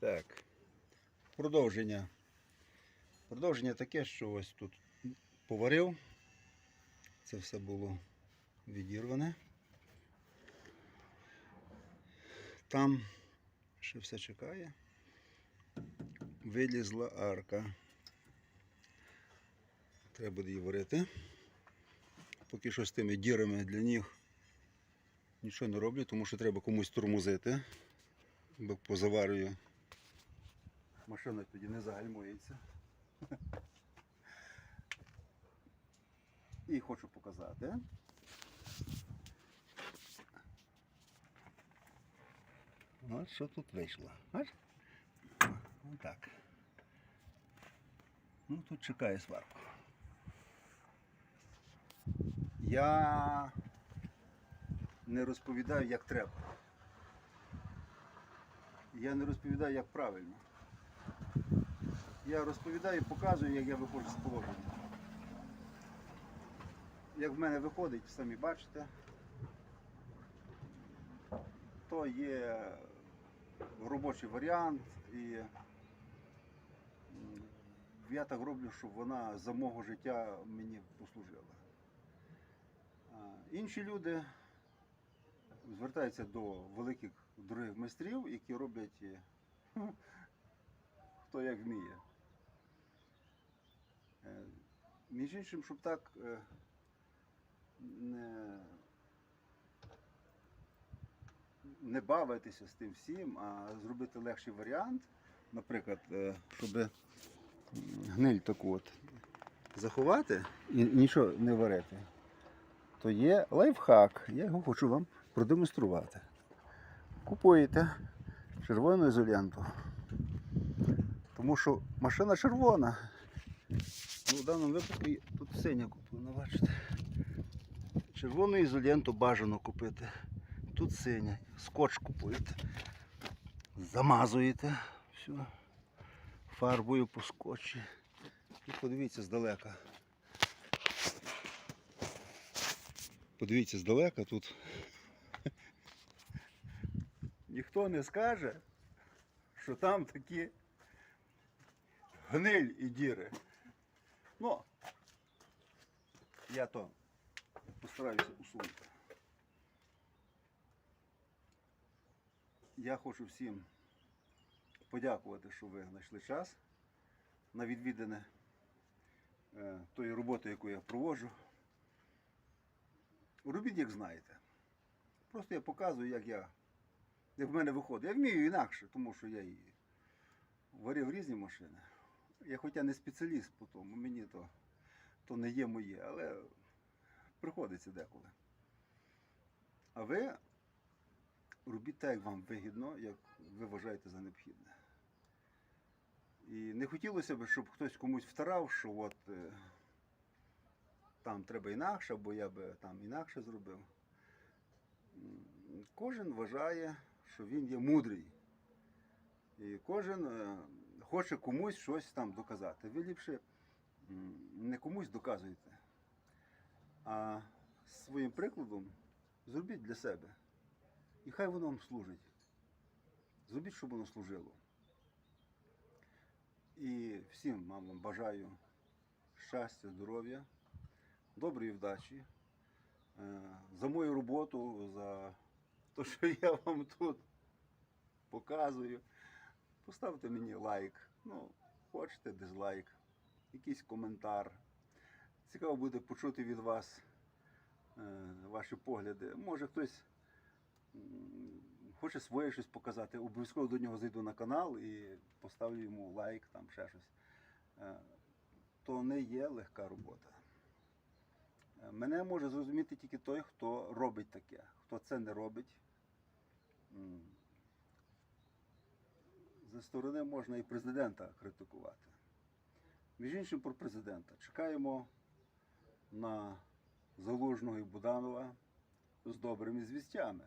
Так. Продовження. Продовження таке, що ось тут поварив. Це все було відірване. Там ще все чекає. Вилізла арка. Треба буде її варити. Поки що з тими дірами для ніг нічого не роблю, тому що треба комусь тормозити, бо позаварюю. Машина тоді не загальмується. І хочу показати. От що тут вийшло. Бач? Отак. Ну, тут чекає сварку. Я не розповідаю, як треба. Я не розповідаю, як правильно. Я розповідаю, показую, як я виходжу з положення. Як в мене виходить, самі бачите, то є робочий варіант і я так роблю, щоб вона за мого життя мені послужила. Інші люди звертаються до великих дорогих майстрів, які роблять е, хто як вміє. Е, Між іншим, щоб так е, не, не бавитися з тим всім, а зробити легший варіант, наприклад, е, щоб гниль таку от заховати і нічого не варити, то є лайфхак. Я його хочу вам продемонструвати. Купуєте червону ізоленту. Тому що машина червона. Ну, в даному випадку тут синя куплена, бачите. Червону ізоленту бажано купити. Тут синя. Скотч купуєте. Замазуєте. Все. Фарбою по скотчі. І подивіться здалека. Подивіться здалека тут. Ніхто не скаже, що там такі гниль і діри. Ну, я то постараюся усунути. Я хочу всім подякувати, що ви знайшли час на відвідане е, тої роботи, яку я проводжу. Робіть, як знаєте. Просто я показую, як я, як в мене виходить. Я вмію інакше, тому що я і варив різні машини. Я хоча не спеціаліст по тому, мені то, то не є моє, але приходиться деколи. А ви робіть так, як вам вигідно, як ви вважаєте за необхідне. І не хотілося б, щоб хтось комусь втирав, що от е, там треба інакше, або я би там інакше зробив. Кожен вважає, що він є мудрий. І кожен е, хоче комусь щось там доказати. Ви ліпше не комусь доказуєте, а своїм прикладом зробіть для себе. І хай воно вам служить. Зробіть, щоб воно служило. І всім вам бажаю щастя, здоров'я, доброї вдачі, е, за мою роботу, за те, що я вам тут показую. Поставте мені лайк. Ну, хочете дизлайк, якийсь коментар. Цікаво буде почути від вас е, ваші погляди. Може хтось хоче своє щось показати. Обов'язково до нього зайду на канал і поставлю йому лайк, там ще щось. Е, то не є легка робота. Е, Мене може зрозуміти тільки той, хто робить таке. Хто це не робить. За сторони можна і президента критикувати. Між іншим про президента. Чекаємо на Залужного і Буданова з добрими звістями.